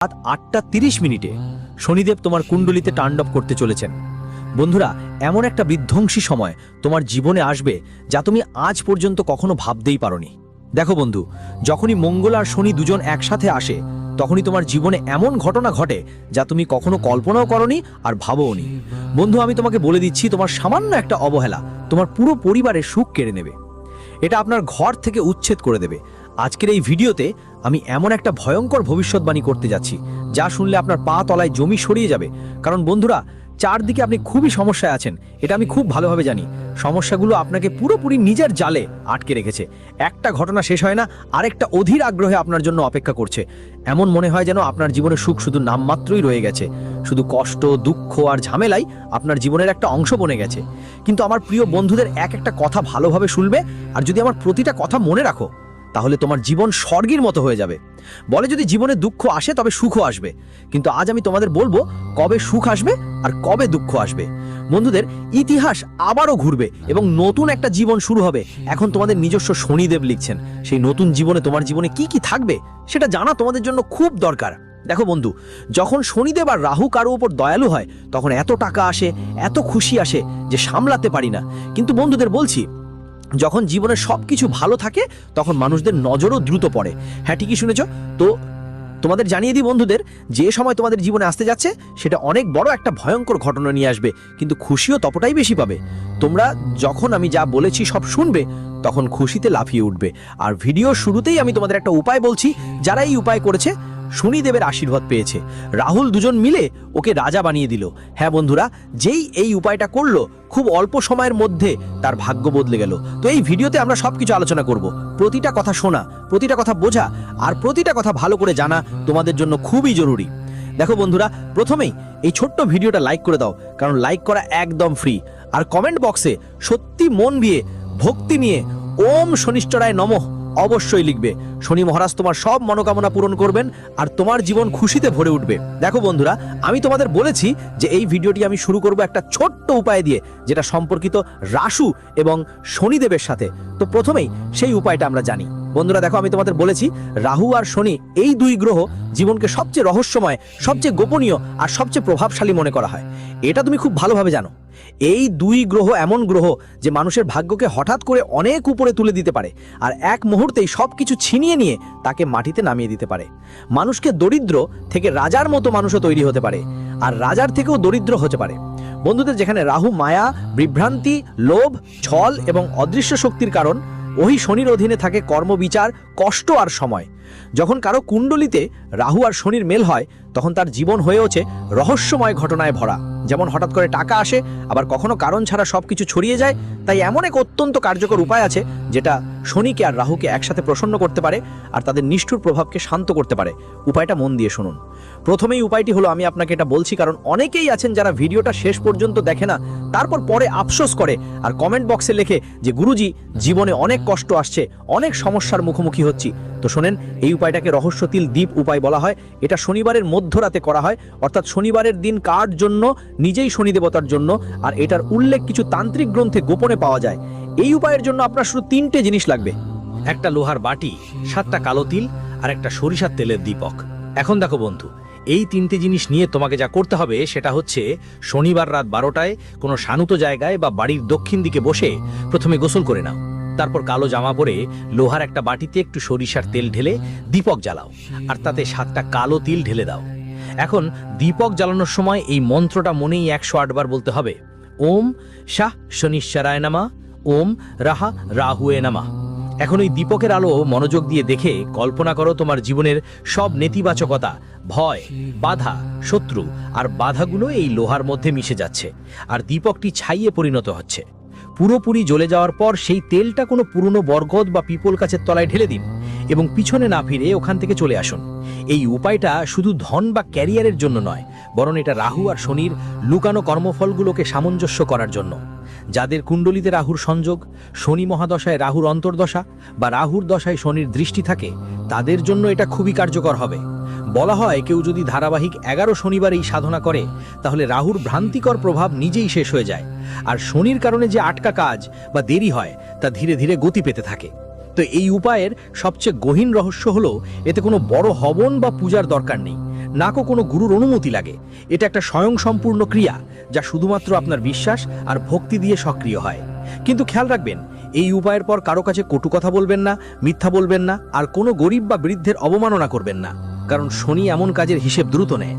রাত আটটা তিরিশ মিনিটে শনিদেব তোমার কুণ্ডলিতে তাণ্ডব করতে চলেছেন। বন্ধুরা, এমন একটা বিধ্বংসী সময় তোমার জীবনে আসবে যা তুমি আজ পর্যন্ত কখনো ভাবতেই পারোনি। দেখো বন্ধু, যখনই মঙ্গল আর শনি দুজন একসাথে আসে, তখনই তোমার জীবনে এমন ঘটনা ঘটে যা তুমি কখনো কল্পনাও করনি আর ভাবোনি বন্ধু, আমি তোমাকে বলে দিচ্ছি, তোমার সামান্য একটা অবহেলা তোমার পুরো পরিবারের সুখ কেড়ে নেবে। এটা আপনার ঘর থেকে উচ্ছেদ করে দেবে। আজকের এই ভিডিওতে আমি এমন একটা ভয়ঙ্কর ভবিষ্যৎবাণী করতে যাচ্ছি, যা শুনলে আপনার পা তলায় জমি সরিয়ে যাবে। কারণ বন্ধুরা, চারদিকে আপনি খুবই সমস্যায় আছেন, এটা আমি খুব ভালোভাবে জানি। সমস্যাগুলো আপনাকে পুরোপুরি নিজের জালে আটকে রেখেছে। একটা ঘটনা শেষ হয় না, আরেকটা অধীর আগ্রহে আপনার জন্য অপেক্ষা করছে। এমন মনে হয় যেন আপনার জীবনে সুখ শুধু নামমাত্রই রয়ে গেছে। শুধু কষ্ট, দুঃখ আর ঝামেলাই আপনার জীবনের একটা অংশ বনে গেছে। কিন্তু আমার প্রিয় বন্ধুদের এক একটা কথা ভালোভাবে শুনবে, আর যদি আমার প্রতিটা কথা মনে রাখো তাহলে তোমার জীবন স্বর্গের মতো হয়ে যাবে। বলে যদি জীবনে দুঃখ আসে, তবে সুখও আসবে। কিন্তু আজ আমি তোমাদের বলব, কবে সুখ আসবে আর কবে দুঃখ আসবে। বন্ধুদের, ইতিহাস আবারও ঘুরবে এবং নতুন একটা জীবন শুরু হবে। এখন তোমাদের নিজস্ব শনিদেব লিখছেন। সেই নতুন জীবনে তোমার জীবনে কি কি থাকবে, সেটা জানা তোমাদের জন্য খুব দরকার। দেখো বন্ধু, যখন শনিদেব আর রাহু কারও উপর দয়ালু হয়, তখন এত টাকা আসে, এত খুশি আসে যে সামলাতে পারি না। কিন্তু বন্ধুদের বলছি যখন জীবনে সব কিছু ভালো থাকে, তখন মানুষদের নজরও দ্রুত পড়ে। হ্যাঁ ঠিকই শুনেছ। তো তোমাদের জানিয়ে দিই বন্ধুদের, যে সময় তোমাদের জীবনে আসতে যাচ্ছে, সেটা অনেক বড় একটা ভয়ঙ্কর ঘটনা নিয়ে আসবে, কিন্তু খুশিও ততটাই বেশি পাবে। তোমরা যখন আমি যা বলেছি সব শুনবে, তখন খুশিতে লাফিয়ে উঠবে। আর ভিডিও শুরুতেই আমি তোমাদের একটা উপায় বলছি, যারা এই উপায় করেছে শনিদেবের আশীর্বাদ পেয়েছে। রাহুল দুজন মিলে ওকে রাজা বানিয়ে দিল। হ্যাঁ বন্ধুরা, যেই এই উপায়টা করল, খুব অল্প সময়ের মধ্যে তার ভাগ্য বদলে গেল। তো এই ভিডিওতে আমরা সবকিছু আলোচনা করব। প্রতিটা কথা শোনা, প্রতিটা কথা বোঝা, আর প্রতিটা কথা ভালো করে জানা তোমাদের জন্য খুবই জরুরি। দেখো বন্ধুরা, প্রথমেই এই ছোট্ট ভিডিওটা লাইক করে দাও, কারণ লাইক করা একদম ফ্রি। আর কমেন্ট বক্সে সত্যি মন দিয়ে, ভক্তি নিয়ে, ওম শনিশ্চরায় নমঃ। অবশ্যই লিখবে। শনি মহারাজ তোমার সব মনোকামনা পূরণ করবেন আর তোমার জীবন খুশিতে ভরে উঠবে। দেখো বন্ধুরা, আমি তোমাদের বলেছি যে এই ভিডিওটি আমি শুরু করব একটা ছোট্ট উপায় দিয়ে, যেটা সম্পর্কিত রাসু এবং শনিদেবের সাথে। তো প্রথমেই সেই উপায়টা আমরা জানি। বন্ধুরা দেখো, আমি তোমাদের বলেছি, রাহু আর শনি এই দুই গ্রহ জীবনকে সবচেয়ে রহস্যময়, সবচেয়ে গোপনীয় আর সবচেয়ে প্রভাবশালী মনে করা হয়। এটা তুমি খুব ভালোভাবে জানো। এই দুই গ্রহ এমন গ্রহ যে মানুষের ভাগ্যকে হঠাৎ করে অনেক উপরে তুলে দিতে পারে আর এক মুহূর্তেই সবকিছু ছিনিয়ে নিয়ে তাকে মাটিতে নামিয়ে দিতে পারে। মানুষকে দরিদ্র থেকে রাজার মতো মানুষও তৈরি হতে পারে আর রাজার থেকেও দরিদ্র হতে পারে। বন্ধুদের যেখানে রাহু মায়া, বিভ্রান্তি, লোভ, ছল এবং অদৃশ্য শক্তির কারণ ওই শনির অধীনে থাকে কর্মবিচার কষ্ট আর সময়। যখন কারও কুণ্ডলিতে রাহু আর শনির মেল হয়, তখন তার জীবন হয়ে ওঠে রহস্যময় ঘটনায় ভরা। যেমন হঠাৎ করে টাকা আসে, আবার কখনো কারণ ছাড়া সবকিছু ছড়িয়ে যায়, তাই এমন এক অত্যন্ত কার্যকর উপায় আছে, যেটা শনিকে আর রাহুকে একসাথে প্রসন্ন করতে পারে, আর তাদের নিষ্ঠুর প্রভাবকে শান্ত করতে পারে। উপায়টা মন দিয়ে শুনুন। প্রথমেই উপায়টি হলো, আমি আপনাকে এটা বলছি, কারণ অনেকেই আছেন যারা ভিডিওটা শেষ পর্যন্ত দেখে না, তারপর পরে আফসোস করে, আর কমেন্ট বক্সে লেখে যে, গুরুজি, জীবনে অনেক কষ্ট আসছে, অনেক সমস্যার মুখোমুখি হচ্ছি। তো শোনেন, এই উপায়টাকে রহস্যতিল দ্বীপ উপায় বলা হয়, এটা শনিবারের মধ্যরাতে করা হয়, অর্থাৎ শনিবারের দিন কার জন্য? নিজেই শনি দেবতার জন্য, আর এটার উল্লেখ কিছু তান্ত্রিক গ্রন্থে গোপনে পাওয়া যায়। এই উপায়ের জন্য আপনার শুধু তিনটে জিনিস লাগবে। একটা লোহার বাটি, সাতটা কালো তিল, আর একটা সরিষার তেলের দীপক। এখন দেখো বন্ধু, এই তিনটে জিনিস নিয়ে তোমাকে যা করতে হবে সেটা হচ্ছে, শনিবার রাত বারোটায় কোনো শানুত জায়গায় বা বাড়ির দক্ষিণ দিকে বসে প্রথমে গোসল করে নাও। তারপর কালো জামা পরে লোহার একটা বাটিতে একটু সরিষার তেল ঢেলে দীপক জ্বালাও, আর তাতে সাতটা কালো তিল ঢেলে দাও। এখন দীপক জ্বালানোর সময় এই মন্ত্রটা মনেই একশো আটবার বলতে হবে। ওম শাহ শনিশ্বরায় নামা, ওম রাহা রাহুয়ে নামা। এখন ওই দীপকের আলো মনোযোগ দিয়ে দেখে কল্পনা করো তোমার জীবনের সব নেতিবাচকতা, ভয়, বাধা, শত্রু, আর বাধাগুলো এই লোহার মধ্যে মিশে যাচ্ছে, আর দীপকটি ছাইয়ে পরিণত হচ্ছে। পুরোপুরি জ্বলে যাওয়ার পর সেই তেলটা কোনো পুরনো বরগদ বা পিপল গাছের তলায় ঢেলে দিন এবং পিছনে না ফিরে ওখান থেকে চলে আসুন। এই উপায়টা শুধু ধন বা ক্যারিয়ারের জন্য নয়, বরং এটা রাহু আর শনির লুকানো কর্মফলগুলোকে সামঞ্জস্য করার জন্য। যাদের কুণ্ডলিতে রাহুর সংযোগ, শনি মহাদশায় রাহুর অন্তর্দশা বা রাহুর দশায় শনির দৃষ্টি থাকে, তাদের জন্য এটা খুবই কার্যকর হবে। বলা হয়, কেউ যদি ধারাবাহিক এগারো শনিবার এই সাধনা করে, তাহলে রাহুর ভ্রান্তিকর প্রভাব নিজেই শেষ হয়ে যায়। আর শনির কারণে যে আটকা কাজ বা দেরি হয়, তা ধীরে ধীরে গতি পেতে থাকে। তো এই উপায়ের সবচেয়ে গহীন রহস্য হলো, এতে কোনো বড় হবন বা পূজার দরকার নেই। না কো কোনো গুরুর অনুমতি লাগে। এটা একটা স্বয়ংসম্পূর্ণ ক্রিয়া, যা শুধুমাত্র আপনার বিশ্বাস আর ভক্তি দিয়ে সক্রিয় হয়। কিন্তু খেয়াল রাখবেন, এই উপায়ের পর কারও কাছে কটু কথা বলবেন না, মিথ্যা বলবেন না, আর কোনো গরিব বা বৃদ্ধের অবমাননা করবেন না। কারণ শনি এমন কাজের হিসেব দ্রুত নেয়।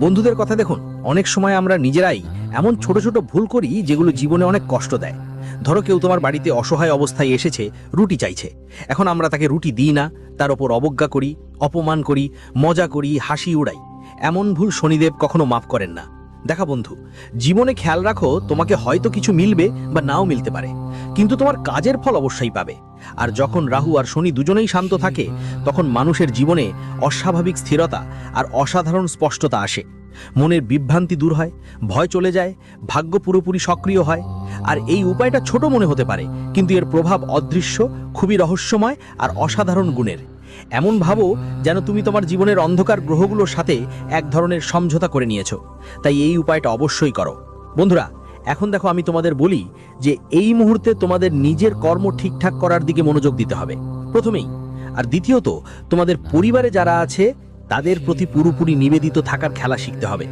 বন্ধুদের কথা দেখুন, অনেক সময় আমরা নিজেরাই এমন ছোট ছোট ভুল করি যেগুলো জীবনে অনেক কষ্ট দেয়। ধরো কেউ তোমার বাড়িতে অসহায় অবস্থায় এসেছে, রুটি চাইছে। এখন আমরা তাকে রুটি দিই না, তার ওপর অবজ্ঞা করি, অপমান করি, মজা করি, হাসি উড়াই। এমন ভুল শনিদেব কখনো মাফ করেন না। দেখা বন্ধু, জীবনে খেয়াল রাখো, তোমাকে হয়তো কিছু মিলবে বা নাও মিলতে পারে, কিন্তু তোমার কাজের ফল অবশ্যই পাবে। আর যখন রাহু আর শনি দুজনেই শান্ত থাকে, তখন মানুষের জীবনে অস্বাভাবিক স্থিরতা আর অসাধারণ স্পষ্টতা আসে। মনের বিভ্রান্তি দূর হয়, ভয় চলে যায়, ভাগ্য পুরোপুরি সক্রিয় হয়। আর এই উপায়টা ছোট মনে হতে পারে, কিন্তু এর প্রভাব অদৃশ্য, খুবই রহস্যময় আর অসাধারণ গুণের। এমন ভাবো যেন তুমি তোমার জীবনের অন্ধকার গ্রহগুলোর সাথে এক ধরনের সমঝোতা করে নিয়েছো। তাই এই উপায়টা অবশ্যই করো। বন্ধুরা, এখন দেখো আমি তোমাদের বলি যে এই মুহূর্তে তোমাদের নিজের কর্ম ঠিকঠাক করার দিকে মনোযোগ দিতে হবে। প্রথমেই, আর দ্বিতীয়ত, তোমাদের পরিবারে যারা আছে, তাদের প্রতি পুরোপুরি নিবেদিত থাকার খেলা শিখতে হবে।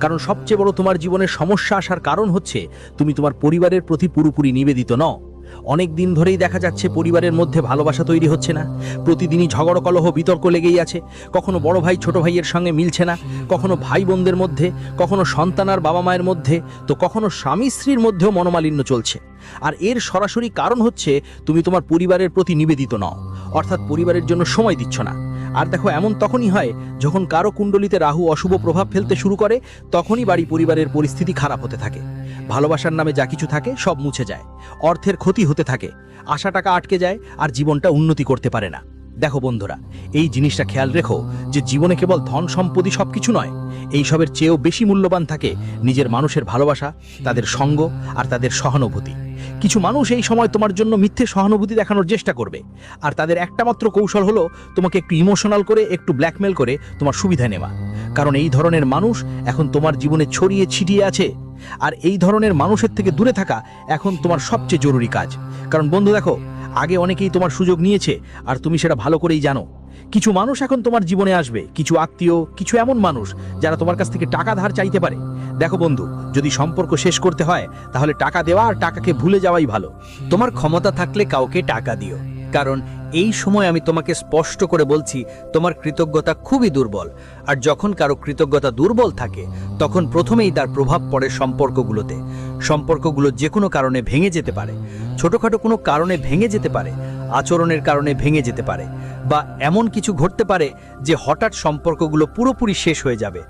কারণ সবচেয়ে বড় তোমার জীবনের সমস্যা আসার কারণ হচ্ছে, তুমি তোমার পরিবারের প্রতি পুরোপুরি নিবেদিত নও। অনেক দিন ধরেই দেখা যাচ্ছে পরিবারের মধ্যে ভালোবাসা তৈরি হচ্ছে না। প্রতিদিনই ঝগড়, কলহ, বিতর্ক লেগেই আছে। কখনো বড় ভাই, ছোট ভাইয়ের সঙ্গে মিলছে না। কখনো ভাই বোনদের মধ্যে, কখনো সন্তান আর বাবা মায়ের মধ্যে, তো কখনো স্বামী স্ত্রীর মধ্যেও মনোমালিন্য চলছে। আর এর সরাসরি কারণ হচ্ছে, তুমি তোমার পরিবারের প্রতি নিবেদিত নও। অর্থাৎ পরিবারের জন্য সময় দিচ্ছ না। আর দেখো, এমন তখনই হয়, যখন কারও কুণ্ডলিতে রাহু অশুভ প্রভাব ফেলতে শুরু করে, তখনই বাড়ি পরিবারের পরিস্থিতি খারাপ হতে থাকে। ভালোবাসার নামে যা কিছু থাকে, সব মুছে যায়। অর্থের ক্ষতি হতে থাকে। আশা টাকা আটকে যায়, আর জীবনটা উন্নতি করতে পারে না। দেখো বন্ধুরা, এই জিনিসটা খেয়াল রেখো, যে জীবনে কেবল ধন, সম্পত্তি সবকিছু নয়। এইসবের চেয়েও বেশি মূল্যবান থাকে নিজের মানুষের ভালোবাসা, তাদের সঙ্গ, আর তাদের সহানুভূতি। কিছু মানুষ এই সময় তোমার জন্য মিথ্যে সহানুভূতি দেখানোর চেষ্টা করবে। আর তাদের একটা মাত্র কৌশল হলো, তোমাকে একটু ইমোশনাল করে, একটু ব্ল্যাকমেল করে তোমার সুবিধা নেওয়া। কারণ এই ধরনের মানুষ এখন তোমার জীবনে ছড়িয়ে ছিটিয়ে আছে। আর এই ধরনের মানুষের থেকে দূরে থাকা এখন তোমার সবচেয়ে জরুরি কাজ। কারণ বন্ধু দেখো, আগে অনেকেই তোমার সুযোগ নিয়েছে, আর তুমি সেটা ভালো করেই জানো। কিছু মানুষ এখন তোমার জীবনে আসবে, কিছু আত্মীয়, কিছু এমন মানুষ যারা তোমার কাছ থেকে টাকা ধার চাইতে পারে। দেখো বন্ধু, যদি সম্পর্ক শেষ করতে হয়, তাহলে টাকা দেওয়া আর টাকাকে ভুলে যাওয়াই ভালো। তোমার ক্ষমতা থাকলে কাউকে টাকা দিও। কারণ এই সময় আমি তোমাকে স্পষ্ট করে বলছি, তোমার কৃতজ্ঞতা খুবই দুর্বল। আর যখন কারও কৃতজ্ঞতা দুর্বল থাকে, তখন প্রথমেই তার প্রভাব পড়ে সম্পর্কগুলোতে। সম্পর্কগুলো যে কোনো কারণে ভেঙে যেতে পারে। ছোটোখাটো কোনো কারণে ভেঙে যেতে পারে। আচরণের কারণে ভেঙে যেতে পারে বা এমন কিছু ঘটতে পারে যে হঠাৎ সম্পর্কগুলো পুরোপুরি শেষ হয়ে যাবে।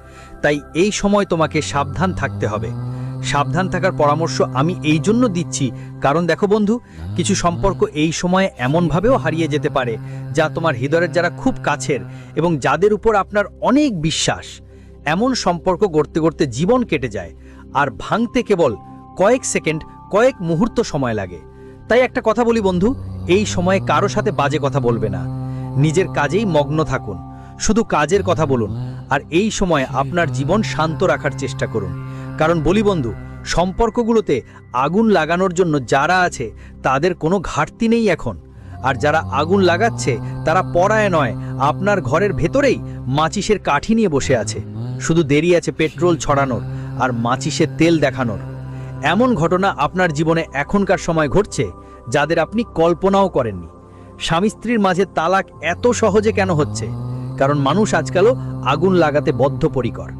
তাই এই সময় তোমাকে সাবধান থাকতে হবে। সাবধান থাকার পরামর্শ আমি এই জন্য দিচ্ছি, কারণ দেখো বন্ধু, কিছু সম্পর্ক এই সময়ে এমনভাবেও হারিয়ে যেতে পারে যা তোমার হৃদয়ের যারা খুব কাছের এবং যাদের উপর আপনার অনেক বিশ্বাস। এমন সম্পর্ক গড়তে গড়তে জীবন কেটে যায়, আর ভাঙতে কেবল কয়েক সেকেন্ড, কয়েক মুহূর্ত সময় লাগে। তাই একটা কথা বলি বন্ধু এই সময়ে কারও সাথে বাজে কথা বলবে না। নিজের কাজেই মগ্ন থাকুন। শুধু কাজের কথা বলুন, আর এই সময় আপনার জীবন শান্ত রাখার চেষ্টা করুন। কারণ বলি বন্ধু, সম্পর্কগুলোতে আগুন লাগানোর জন্য যারা আছে, তাদের কোনো ঘাটতি নেই এখন। আর যারা আগুন লাগাচ্ছে, তারা পড়ায় নয়, আপনার ঘরের ভেতরেই মাচিসের কাঠি নিয়ে বসে আছে। শুধু দেরি আছে পেট্রোল ছড়ানোর, আর মাচিসের তেল দেখানোর। এমন ঘটনা আপনার জীবনে এখনকার সময় ঘটছে যাদের আপনি কল্পনাও করেননি। স্বামী স্ত্রীর মাঝে তালাক এত সহজে কেন হচ্ছে? কারণ মানুষ আজকালও আগুন লাগাতে বদ্ধপরিকর।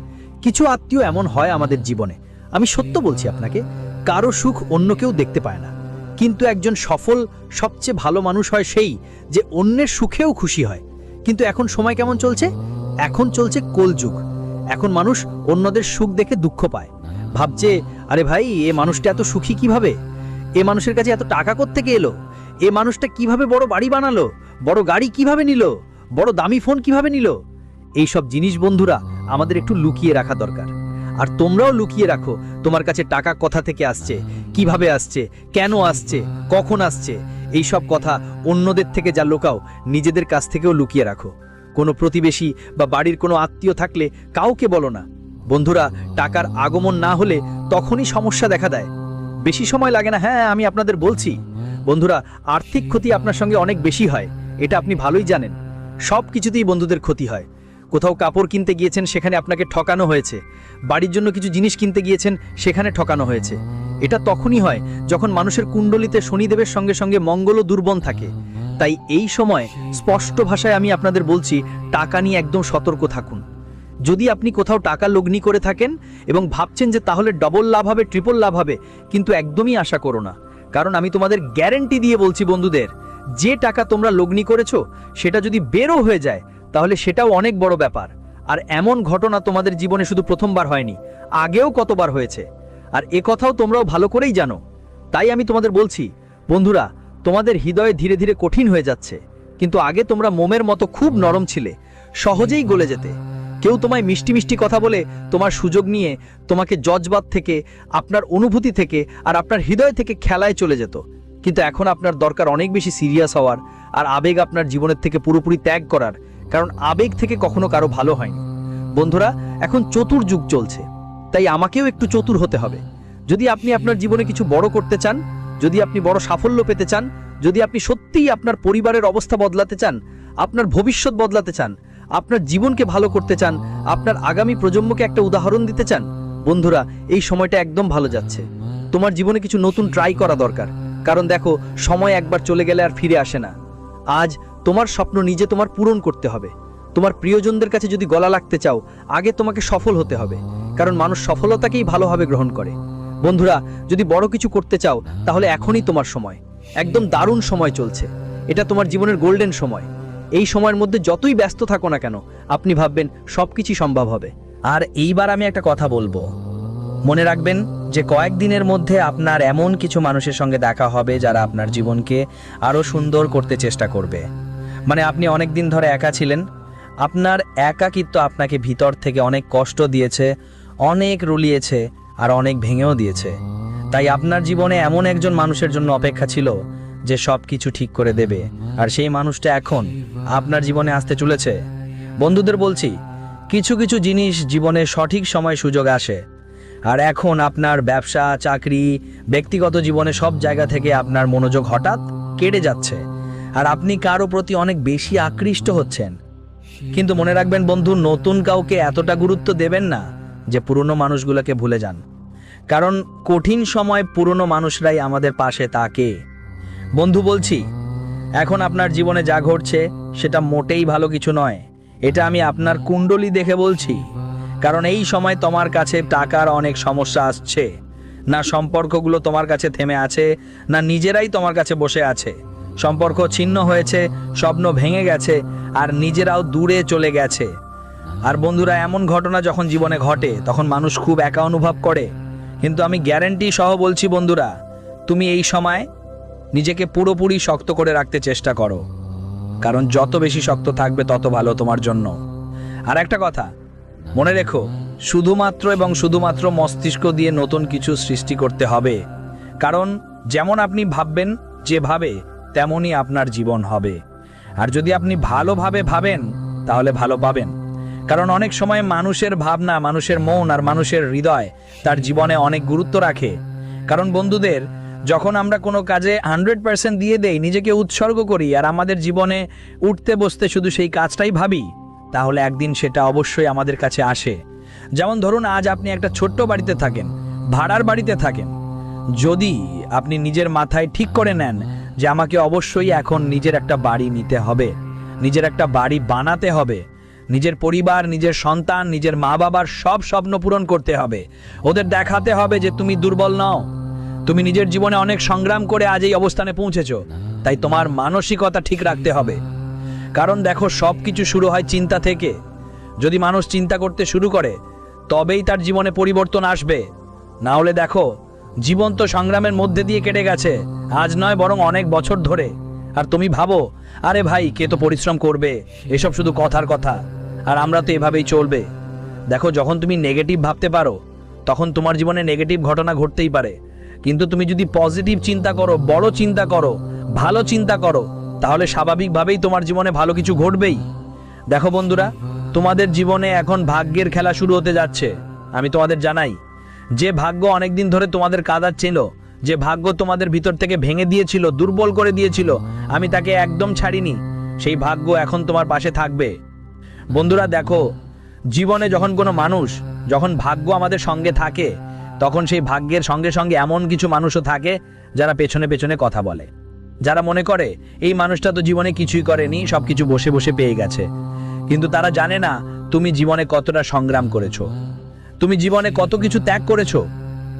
কিছু আত্মীয় এমন হয় আমাদের জীবনে। আমি সত্য বলছি আপনাকে, কারও সুখ অন্য কেউ দেখতে পায় না। কিন্তু একজন সফল, সবচেয়ে ভালো মানুষ হয় সেই যে অন্যের সুখেও খুশি হয়। কিন্তু এখন সময় কেমন চলছে? এখন চলছে কলযুগ এখন মানুষ অন্যদের সুখ দেখে দুঃখ পায়। ভাবছে, আরে ভাই, এ মানুষটা এত সুখী কীভাবে? এ মানুষের কাছে এত টাকা থেকে এলো? এ মানুষটা কীভাবে বড় বাড়ি বানালো? বড় গাড়ি কীভাবে নিল? বড় দামি ফোন কীভাবে নিল? এই সব জিনিস বন্ধুরা, আমাদের একটু লুকিয়ে রাখা দরকার। আর তোমরাও লুকিয়ে রাখো, তোমার কাছে টাকা কথা থেকে আসছে? কীভাবে আসছে? কেন আসছে? কখন আসছে? এই সব কথা অন্যদের থেকে যা লোকাও, নিজেদের কাছ থেকেও লুকিয়ে রাখো। কোনো প্রতিবেশী বা বাড়ির কোনো আত্মীয় থাকলে কাউকে বলো না। বন্ধুরা, টাকার আগমন না হলে তখনই সমস্যা দেখা দেয়। বেশি সময় লাগে না হ্যাঁ আমি আপনাদের বলছি। বন্ধুরা, আর্থিক ক্ষতি আপনার সঙ্গে অনেক বেশি হয়, এটা আপনি ভালোই জানেন। সব কিছুতেই বন্ধুদের ক্ষতি হয়। কোথাও কাপড় কিনতে গিয়েছেন, সেখানে আপনাকে ঠকানো হয়েছে। বাড়ির জন্য কিছু জিনিস কিনতে গিয়েছেন, সেখানে ঠকানো হয়েছে। এটা তখনই হয় যখন মানুষের কুণ্ডলিতে শনিদেবের সঙ্গে সঙ্গে মঙ্গলও দুর্বল থাকে। তাই এই সময় স্পষ্ট ভাষায় আমি আপনাদের বলছি, টাকা নিয়ে একদম সতর্ক থাকুন। যদি আপনি কোথাও টাকা লগ্নি করে থাকেন এবং ভাবছেন যে তাহলে ডবল লাভ হবে ট্রিপল লাভ হবে, কিন্তু একদমই আশা করো না। কারণ আমি তোমাদের গ্যারেন্টি দিয়ে বলছি বন্ধুদের, যে টাকা তোমরা লগ্নি করেছ, সেটা যদি বেরো হয়ে যায়, তাহলে সেটাও অনেক বড় ব্যাপার। আর এমন ঘটনা তোমাদের জীবনে শুধু প্রথমবার হয়নি, আগেও কতবার হয়েছে। আর এ কথাও তোমরাও ভালো করেই জানো। তাই আমি তোমাদের বলছি, বন্ধুরা, তোমাদের হৃদয়ে ধীরে ধীরে কঠিন হয়ে যাচ্ছে, কিন্তু আগে তোমরা মোমের মতো খুব নরম ছিলে, সহজেই গলে যেতে। কেউ তোমায় মিষ্টি মিষ্টি কথা বলে তোমার সুযোগ নিয়ে তোমাকে জজবাদ থেকে, আপনার অনুভূতি থেকে আর আপনার হৃদয় থেকে খেলায় চলে যেত। কিন্তু এখন আপনার দরকার অনেক বেশি সিরিয়াস হওয়ার আর আবেগ আপনার জীবনের থেকে পুরোপুরি ত্যাগ করার, কারণ আবেগ থেকে কখনো কারও ভালো হয়নি। বন্ধুরা, এখন চতুর যুগ চলছে, তাই আমাকেও একটু চতুর হতে হবে। যদি আপনি আপনার জীবনে কিছু বড় করতে চান, যদি আপনি বড় সাফল্য পেতে চান, যদি আপনি সত্যিই আপনার পরিবারের অবস্থা বদলাতে চান, আপনার ভবিষ্যৎ বদলাতে চান আপনার জীবনকে ভালো করতে চান, আপনার আগামী প্রজন্মকে একটা উদাহরণ দিতে চান? বন্ধুরা, এই সময়টা একদম ভালো যাচ্ছে। তোমার জীবনে কিছু নতুন ট্রাই করা দরকার। কারণ দেখো, সময় একবার চলে গেলে আর ফিরে আসে না। আজ তোমার স্বপ্ন নিজে তোমার পূরণ করতে হবে। তোমার প্রিয়জনদের কাছে যদি গলা লাগতে চাও, আগে তোমাকে সফল হতে হবে। কারণ মানুষ সফলতাকেই ভালোভাবে গ্রহণ করে। বন্ধুরা, যদি বড় কিছু করতে চাও, তাহলে এখনই তোমার সময়। একদম দারুণ সময় চলছে। এটা তোমার জীবনের গোল্ডেন সময়। এই সময়ের মধ্যে যতই ব্যস্ত থাকো না কেন, আপনি ভাববেন সবকিছুই সম্ভব হবে। আর এইবার আমি একটা কথা বলব। মনে রাখবেন যে কয়েকদিনের মধ্যে আপনার এমন কিছু মানুষের সঙ্গে দেখা হবে যারা আপনার জীবনকে আরও সুন্দর করতে চেষ্টা করবে। মানে আপনি অনেক দিন ধরে একা ছিলেন। আপনার একাকিত্ব আপনাকে ভিতর থেকে অনেক কষ্ট দিয়েছে, অনেক রুলিয়েছে, আর অনেক ভেঙেও দিয়েছে। তাই আপনার জীবনে এমন একজন মানুষের জন্য অপেক্ষা ছিল যে সব কিছু ঠিক করে দেবে। আর সেই মানুষটা এখন আপনার জীবনে আসতে চলেছে। বন্ধুদের বলছি, কিছু কিছু জিনিস জীবনে সঠিক সময় সুযোগ আসে। আর এখন আপনার ব্যবসা, চাকরি, ব্যক্তিগত জীবনে সব জায়গা থেকে আপনার মনোযোগ হঠাৎ কেটে যাচ্ছে। আর আপনি কারও প্রতি অনেক বেশি আকৃষ্ট হচ্ছেন। কিন্তু মনে রাখবেন বন্ধু, নতুন কাউকে এতটা গুরুত্ব দেবেন না যে পুরনো মানুষগুলোকে ভুলে যান। কারণ কঠিন সময় পুরনো মানুষরাই আমাদের পাশে তাকে বন্ধু, বলছি, এখন আপনার জীবনে যা ঘটছে সেটা মোটেই ভালো কিছু নয়। এটা আমি আপনার কুণ্ডলী দেখে বলছি, কারণ এই সময় তোমার কাছে টাকার অনেক সমস্যা আসছে। না সম্পর্কগুলো তোমার কাছে থেমে আছে, না নিজেরাই তোমার কাছে বসে আছে। সম্পর্ক ছিন্ন হয়েছে, স্বপ্ন ভেঙে গেছে, আর নিজেরাও দূরে চলে গেছে। আর বন্ধুরা, এমন ঘটনা যখন জীবনে ঘটে, তখন মানুষ খুব একা অনুভব করে। কিন্তু আমি গ্যারেন্টি সহ বলছি বন্ধুরা, তুমি এই সময় নিজেকে পুরোপুরি শক্ত করে রাখতে চেষ্টা করো। কারণ যত বেশি শক্ত থাকবে, তত ভালো তোমার জন্য। আর একটা কথা, মনে রেখো, শুধুমাত্র এবং শুধুমাত্র মস্তিষ্ক দিয়ে নতুন কিছু সৃষ্টি করতে হবে। কারণ যেমন আপনি ভাববেন যেভাবে তেমনই আপনার জীবন হবে। আর যদি আপনি ভালোভাবে ভাবেন, তাহলে ভালো পাবেন। কারণ অনেক সময় মানুষের ভাবনা, মানুষের মন আর মানুষের হৃদয় তার জীবনে অনেক গুরুত্ব রাখে। কারণ বন্ধুদের যখন আমরা কোনো কাজে হান্ড্রেড পার্সেন্ট দিয়ে দেই, নিজেকে উৎসর্গ করি আর আমাদের জীবনে উঠতে বসতে শুধু সেই কাজটাই ভাবি, তাহলে একদিন সেটা অবশ্যই আমাদের কাছে আসে। যেমন ধরুন, আজ আপনি একটা ছোট্ট বাড়িতে থাকেন, ভাড়ার বাড়িতে থাকেন। যদি আপনি নিজের মাথায় ঠিক করে নেন যে আমাকে অবশ্যই এখন নিজের একটা বাড়ি নিতে হবে, নিজের একটা বাড়ি বানাতে হবে, নিজের পরিবার, নিজের সন্তান, নিজের মা বাবার সব স্বপ্ন পূরণ করতে হবে, ওদের দেখাতে হবে যে তুমি দুর্বল নও। তুমি নিজের জীবনে অনেক সংগ্রাম করে আজ এই অবস্থানে পৌঁছেছো। তাই তোমার মানসিকতা ঠিক রাখতে হবে। কারণ দেখো সব কিছু শুরু হয় চিন্তা থেকে। যদি মানুষ চিন্তা করতে শুরু করে, তবেই তার জীবনে পরিবর্তন আসবে। না হলে দেখো, জীবন তো সংগ্রামের মধ্যে দিয়ে কেটে গেছে। আজ নয়, বরং অনেক বছর ধরে। আর তুমি ভাবো, আরে ভাই, কে তো পরিশ্রম করবে? এসব শুধু কথার কথা। আর আমরা তো এভাবেই চলবে। দেখো, যখন তুমি নেগেটিভ ভাবতে পারো, তখন তোমার জীবনে নেগেটিভ ঘটনা ঘটতেই পারে। কিন্তু তুমি যদি পজিটিভ চিন্তা করো, বড় চিন্তা করো, ভালো চিন্তা করো, তাহলে স্বাভাবিকভাবেই তোমার জীবনে ভালো কিছু ঘটবেই। দেখো বন্ধুরা, তোমাদের জীবনে এখন ভাগ্যের খেলা শুরু হতে যাচ্ছে। আমি তোমাদের জানাই, যে ভাগ্য অনেকদিন ধরে তোমাদের কাঁদাচ্ছিল, যে ভাগ্য তোমাদের ভিতর থেকে ভেঙে দিয়েছিল, দুর্বল করে দিয়েছিল, আমি তাকে একদম ছাড়িনি, সেই ভাগ্য এখন তোমার পাশে থাকবে। বন্ধুরা, দেখো, জীবনে যখন কোনো মানুষ, যখন ভাগ্য আমাদের সঙ্গে থাকে তখন সেই ভাগ্যের সঙ্গে সঙ্গে এমন কিছু মানুষও থাকে যারা পেছনে পেছনে কথা বলে। যারা মনে করে, এই মানুষটা তো জীবনে কিছুই করেনি সব কিছু বসে বসে পেয়ে গেছে। কিন্তু তারা জানে না, তুমি জীবনে কতটা সংগ্রাম করেছ। তুমি জীবনে কত কিছু ত্যাগ করেছ।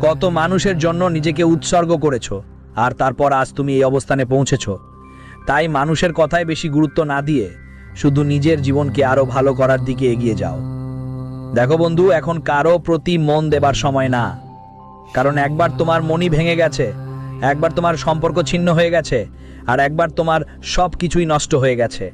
কত মানুষের জন্য নিজেকে উৎসর্গ করেছ। আর তারপর আজ তুমি এই অবস্থানে পৌঁছেছো। তাই মানুষের কথায় বেশি গুরুত্ব না দিয়ে শুধু নিজের জীবনকে আরও ভালো করার দিকে এগিয়ে যাও। দেখো বন্ধু, এখন কারও প্রতি মন দেবার সময় না। কারণ একবার তোমার মনই ভেঙে গেছে, একবার তোমার সম্পর্ক ছিন্ন হয়ে গেছে, আর একবার তোমার সব কিছুই নষ্ট হয়ে গেছে।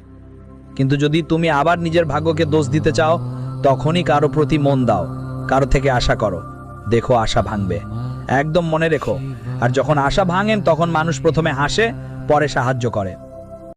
কিন্তু যদি তুমি আবার নিজের ভাগ্যকে দোষ দিতে চাও, তখনই কারও প্রতি মন দাও, কারও থেকে আশা করো। দেখো আশা ভাঙবে। একদম মনে রেখো। আর যখন আশা ভাঙেন, তখন মানুষ প্রথমে হাসে, পরে সাহায্য করে।